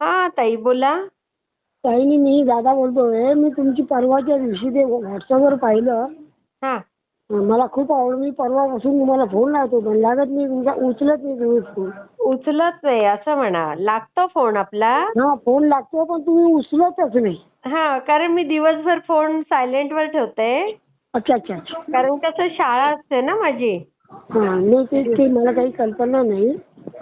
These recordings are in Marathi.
हा ताई बोला. ताईनी मी दादा बोलतोय मी तुमची परवाच्या दिवशी ते व्हॉट्सअपवर पाहिलं हा. मला खूप आवडलं मी परवापासून तुम्हाला फोन लावतो पण लागत नाही तुमचा उचलत नाही तुम्ही फोन उचलत नाही असं म्हणा. लागतो फोन आपला. हा फोन लागतो पण तुम्ही उचलतच नाही. हा कारण मी दिवसभर फोन सायलेंट वर ठेवते. अच्छा अच्छा अच्छा. कारण कसं शाळा असते ना माझी. हा नाही ते ते मला काही कल्पना नाही.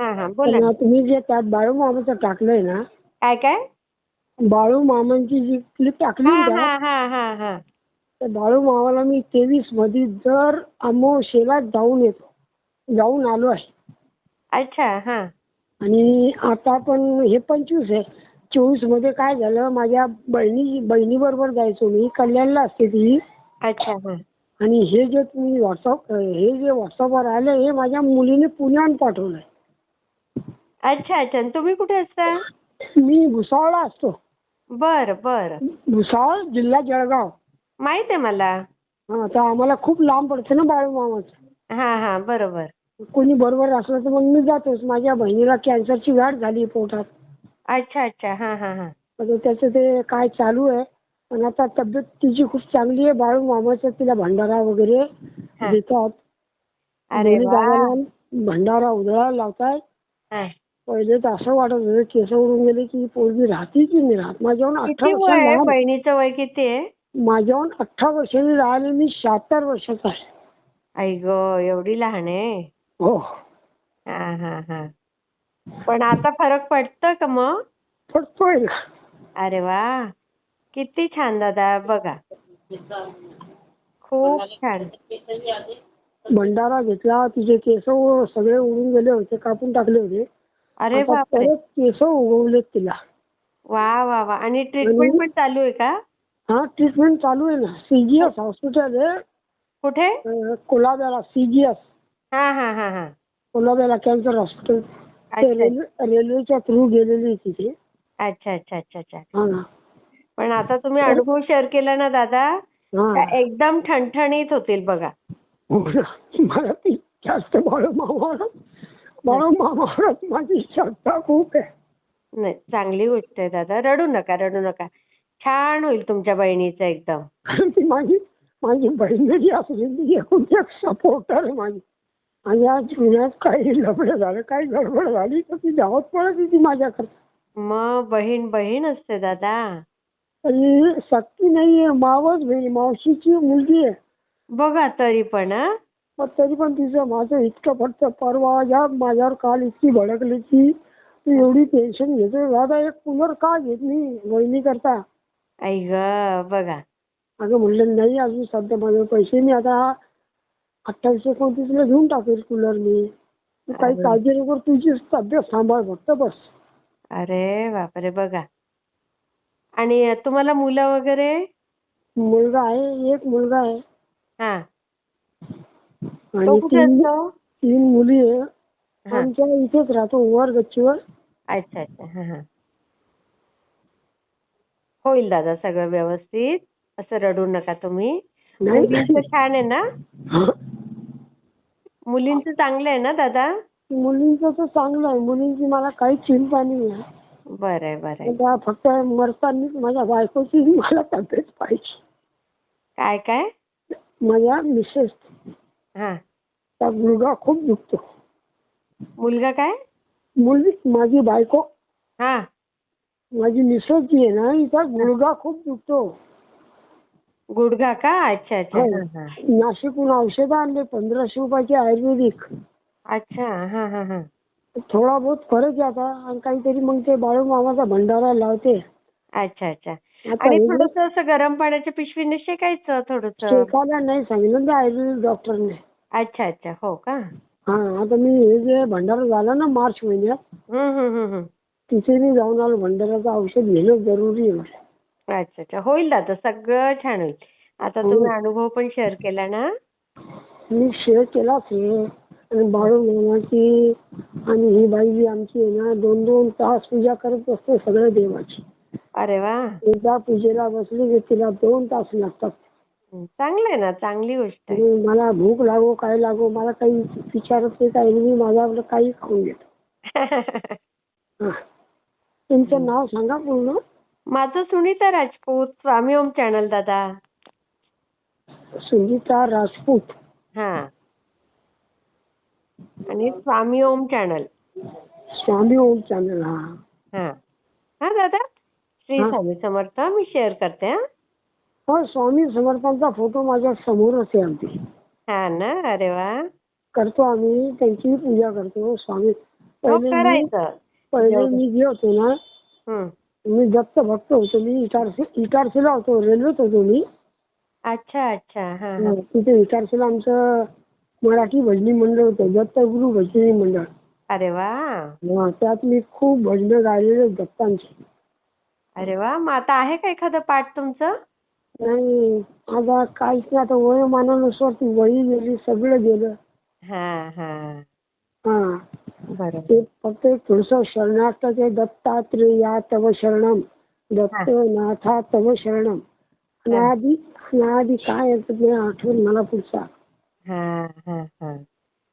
हा हा बोला पण तुम्ही जे त्यात बाळू मामाचं टाकलंय ना काय काय? बाळू मामांची जी क्लिप टाकली हा ना हा हा हा हा. त्या बाळू मामाला मी तेवीसमध्ये दर अमावशेला जाऊन येतो जाऊन आलो आहे. अच्छा हा. आणि आता पण हे पंचवीस आहे. चोवीसमध्ये काय झालं माझ्या बहिणी बहिणी बरोबर जायचो मी कल्याणला असते ती. अच्छा हा. आणि हे जे तुम्ही व्हॉट्सअप हे जे व्हॉट्सअपवर आले हे माझ्या मुलीने पुण्याहून पाठवलंय. अच्छा अच्छा. आणि तुम्ही कुठे असता? मी भुसावळला असतो. बर बर. भुसावळ जिल्हा जळगाव. माहीत आहे मला. हा तर आम्हाला खूप लांब पडतं ना बाळू मामाचं हा हा. बरोबर. कोणी बरोबर असलं तर मग मी जातोच. माझ्या बहिणीला कॅन्सरची गाठ झाली पोटात. अच्छा अच्छा. हा हा हा. आता त्याचं ते काय चालू आहे. पण आता तब्येत तिची खूप चांगली आहे. बाळू मामाचं तिला भंडारा वगैरे. देतात. अरे दोन्ही वा. गावाला भंडारा उधळायला लावतायत. हा. पहिले तर असं वाटत होतं केस उडून गेले की ही पोरगी राहते की नाही राहत? माझ्याहून अठरा किती वर्ष वय आहे? लहान बहिणीचं वय किती आहे? माझ्याहून अठरा वर्षांनी राहिले मी शहात्तर वर्षाचा आहे. आई ग एवढी लहान आहे? हो. हा हा हा. पण आता फरक पडतं का मग? पडतोय ना. अरे वा. किती छान दादा बघा. खूप छान. भंडारा घेतला तिचे केस सगळे उडून गेले होते कापून टाकले होते. अरे बापरे. केस उगवलेत तिला. वा वा वा. आणि ट्रीटमेंट पण चालू आहे का? हा ट्रीटमेंट चालू आहे ना. सीजीएस हॉस्पिटल आहे. कुठे? कोलाब्याला सीजीएस हा हा हा हा. कोलाब्याला कॅन्सर हॉस्पिटल रेल्वेच्या थ्रू गेलेली तिथे. अच्छा अच्छा अच्छा अच्छा. हा पण आता तुम्ही अनुभव शेअर केला ना दादा? एकदम ठणठणीत होतील बघा. हो. मला जास्त माझी श्रद्धा खूप आहे. नाही चांगली गोष्ट आहे दादा. रडू नका रडू नका. छान होईल तुमच्या बहिणीचं एकदम. ती माझी माझी बहीण जी असली ती एकूण एक सपोर्टर आहे माझी. माझ्या जीवनात काही लफडं झालं काही गडबड झाली तर ती धावत पडत होती माझ्याकडे. मग बहीण बहीण असते दादा. आणि सक्की नाहीये मावस बहीण मावशीची मुलगी आहे. बघा तरी पण मग तरी पण तिचं माझं इतकं फक्त परवा या माझ्यावर काल इतकी भडकली की तू एवढी टेन्शन घेतो दादा एक कूलर का घेत नाही वहिनी करता? आई ग बघा. अगं म्हणलं नाही अजून सध्या माझे पैसे मी आता अठ्ठावीस एकोणतीसला घेऊन टाकेल कूलर मी. तू काही. काळजी नको तुझी तब्येत सांभाळ फक्त बस. अरे बापरे बघा. आणि तुम्हाला मुलं वगैरे? मुलगा आहे एक मुलगा आहे. हा. आणि तीन तीन मुली आहे. आमच्या इथेच राहतो वर गच्चीवर. अच्छा अच्छा. हा हा. होईल दादा सगळं व्यवस्थित. असं रडू नका तुम्ही. मुलींचं छान आहे ना. मुलींचं चांगलं आहे ना दादा? मुलींचं तर चांगलं आहे. मुलींची मला काही चिंता नाही आहे. बरं आहे बरं आहे. फक्त मरतानीच माझ्या बायकोची मला तब्येत पाहिजे. काय काय? माझ्या मिसेस. हा. त्या मुलगा खूप दुखतो. मुलगा काय? मुलगी माझी बायको. हा. माझी मिसेस जी आहे ना हिचा मुलगा खूप दुखतो. गुडघा का? अच्छा अच्छा. हो. हा हा. नाशिकहून औषधं आणले पंधराशे रुपयाचे आयुर्वेदिक. अच्छा हा हा हा. थोडा बहुत फरक आहे आता आणि काहीतरी मग ते बाळू मामाचा भंडारा लावते. अच्छा अच्छा. आता आणि थोडस असं गरम पाण्याच्या पिशवीने शेकायचं थोडस? शेकायला नाही सांगितलं ते आयुर्वेदिक डॉक्टरने. अच्छा अच्छा. हो का? हा आता मी हे जे भंडारा झाला ना मार्च महिन्यात हम्म हम्म हम्म हम्म. तिथे मी जाऊन आलो. भंडाराचं औषध घेणं जरुरी आहे. अच्छा अच्छा. होईल दादा सगळं छान होईल. आता हो. तुम्ही अनुभव पण शेअर केला ना? मी शेअर केलाच आहे आणि बाळू मामाची आणि ही बाई जी आमची आहे ना दोन दोन तास पूजा करत असते सगळ्या देवाची. अरे वा. एकदा पूजेला बसली की तिला दोन तास लागतात. चांगलं आहे ना चांगली गोष्ट आहे. आणि मला भूक लागो काय लागो मला काही विचारत नाही काही नाही मी माझं आपलं काही खाऊन घेतो हा. तुमचं नाव सांगा पूर्ण. माझं सुनीता राजपूत स्वामी ओम चॅनल दादा. सुनीता राजपूत. हा. आणि स्वामी ओम चॅनल. स्वामी ओम चॅनल हा. हा. हा दादा. श्री हा. स्वामी समर्थ मी शेअर करते हा. हो स्वामी समर्थांचा फोटो माझ्या समोरच आहे हा ना? अरे वा. करतो आम्ही त्यांची पूजा करतो स्वामी. हो पहिले मी करायचं. पहिले मी जे होतो ना हं. मी दत्त भक्त होतो मी इटारसी इटारसीला होतो रेल्वेत होतो मी. अच्छा अच्छा. हा हा. तिथे इटारसीला आमचं मराठी भजनी मंडळ होतं दत्तगुरु भजनी मंडळ. अरे वा. हा, त्यात मी खूप भजनं गायलेले दत्तांची. अरे वा. मग आता आहे का एखादं पाठ तुमचं? नाही आता काहीच नाही आता वयोमानानुसार ती वही गेली सगळं गेलं. हा हा. हा. बरोबर. ते फक्त थोडस शरणार्थाचे दत्तात्रेया तव शरणम दत्त नाथा तव शरणम अनादी अनादी काय आहे ते आठवण मला पुढचा. हा हा हा.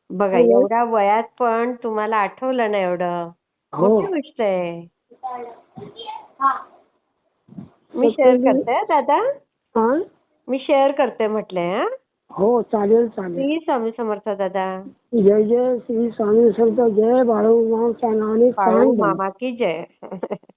बघा हो. एवढ्या वयात पण तुम्हाला आठवलं ना एवढं? हो. मोठी गोष्ट आहे. मी शेअर करते हा, दादा. हा. मी शेअर करते म्हटलंय हा. हो चालेल चालेल. श्री स्वामी समर्थ दादा. जय जय श्री स्वामी समर्थ. जय बाळू नावाने सांग मामा की जय.